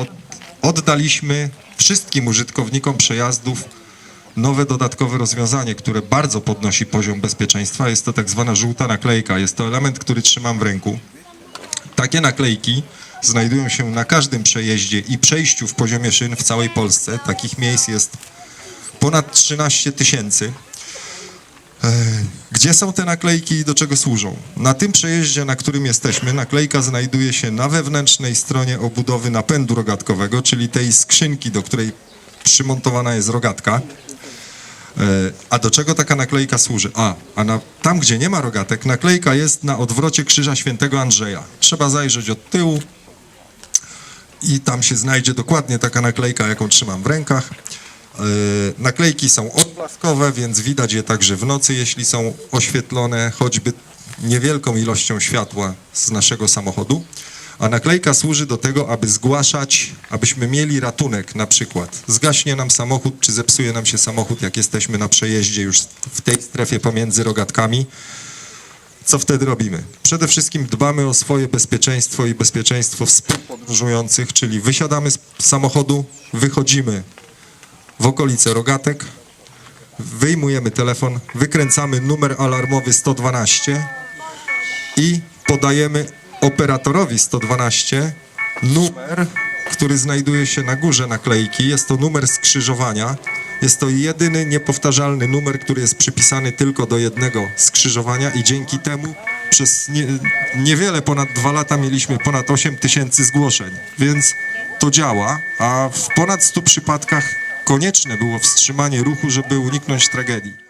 od, oddaliśmy wszystkim użytkownikom przejazdów nowe dodatkowe rozwiązanie, które bardzo podnosi poziom bezpieczeństwa. Jest to tak zwana żółta naklejka. Jest to element, który trzymam w ręku. Takie naklejki znajdują się na każdym przejeździe i przejściu w poziomie szyn w całej Polsce. Takich miejsc jest ponad 13 tysięcy. E, Gdzie są te naklejki i do czego służą? Na tym przejeździe, na którym jesteśmy, naklejka znajduje się na wewnętrznej stronie obudowy napędu rogatkowego, czyli tej skrzynki, do której przymontowana jest rogatka. E, A do czego taka naklejka służy? A, a na, tam, gdzie nie ma rogatek, naklejka jest na odwrocie krzyża świętego Andrzeja. Trzeba zajrzeć od tyłu i tam się znajdzie dokładnie taka naklejka, jaką trzymam w rękach. E, Naklejki są odblaskowe, więc widać je także w nocy, jeśli są oświetlone choćby niewielką ilością światła z naszego samochodu. A naklejka służy do tego, aby zgłaszać, abyśmy mieli ratunek na przykład. Zgaśnie nam samochód, czy zepsuje nam się samochód, jak jesteśmy na przejeździe już w tej strefie pomiędzy rogatkami. Co wtedy robimy? Przede wszystkim dbamy o swoje bezpieczeństwo i bezpieczeństwo współpodróżujących, czyli wysiadamy z samochodu, wychodzimy w okolice rogatek, wyjmujemy telefon, wykręcamy numer alarmowy 112 i podajemy operatorowi 112 numer, który znajduje się na górze naklejki. Jest to numer skrzyżowania. Jest to jedyny niepowtarzalny numer, który jest przypisany tylko do jednego skrzyżowania i dzięki temu przez nie, niewiele ponad dwa lata mieliśmy ponad 8 tysięcy zgłoszeń, więc to działa, a w ponad 100 przypadkach konieczne było wstrzymanie ruchu, żeby uniknąć tragedii.